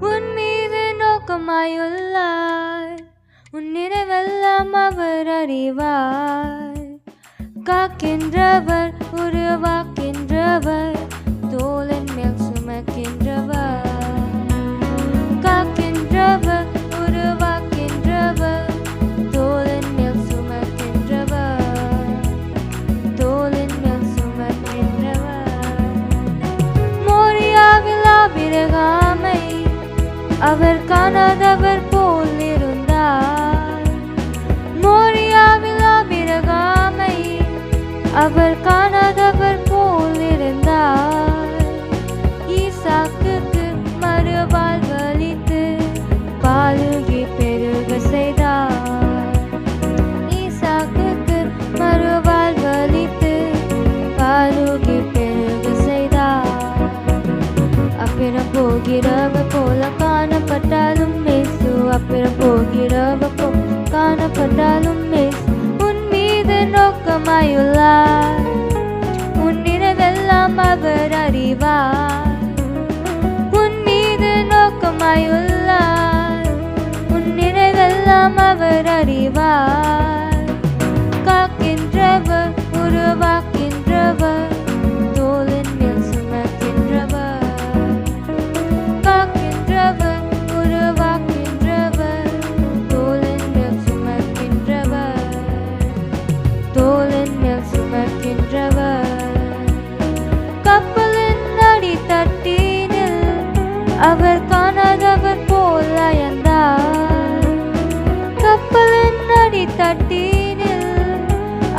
உன் மீது நோக்கமாயுள்ளார். உன் நினைவெல்லாம் அவர் அறிவார். காக்கின்றவர் உருவாக்கின்ற அவர் காணாதவர் போல் இருந்தார். மோரியாவில் ஆபிரகாமை அவர் காணாதவர் போல் இருந்தார். ஈசாக்கு மறுபால் வலித்து பாலுகி பெருக செய்தார். ஈசாக்கு மறுபால் வலித்து பாலுகி பெருக செய்தார். அப்பிறம் போகிறவர் போல காணப்பட்டாலும் மேசு அப்புறம் போகிறவக்கும் காணப்பட்டாலும் மேசு உன் மீது நோக்கமாயுள்ளார். உன் நினைவெல்லாம் அவர் அறிவார். உன் மீது நோக்கமாயுள்ளார். உன் நினைவெல்லாம் அவர் அறிவார். காக்கின்றவர் உருவாக்க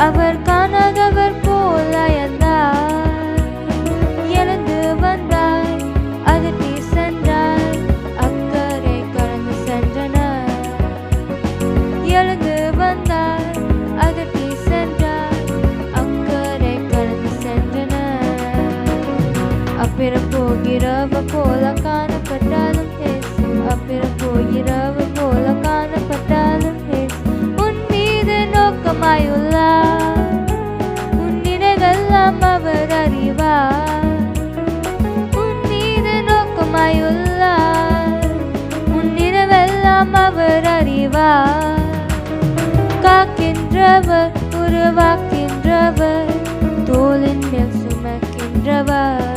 அவர் காணாதவர் போல் அயர்ந்தார் எழுந்து வந்தார் அதட்டி சென்றார் அக்கறை கடந்து சென்றனர். எழுந்து வந்தார் அதட்டி சென்றார் அக்கறை கடந்து சென்றனர். அப்பிற போகிறவ போல காணப்பட்டாலும் அப்பிற போகிறவ போல காணப்பட்டாலும் உன் மீது நோக்கமாயுள்ளார். அறிவார். உன் மீது நோக்கமாயுள்ளார். உன் நினைவெல்லாம் அவர் அறிவார். காக்கின்றவர் உருவாக்கின்றவர் தோலின் மேல் சுமக்கின்றவர்.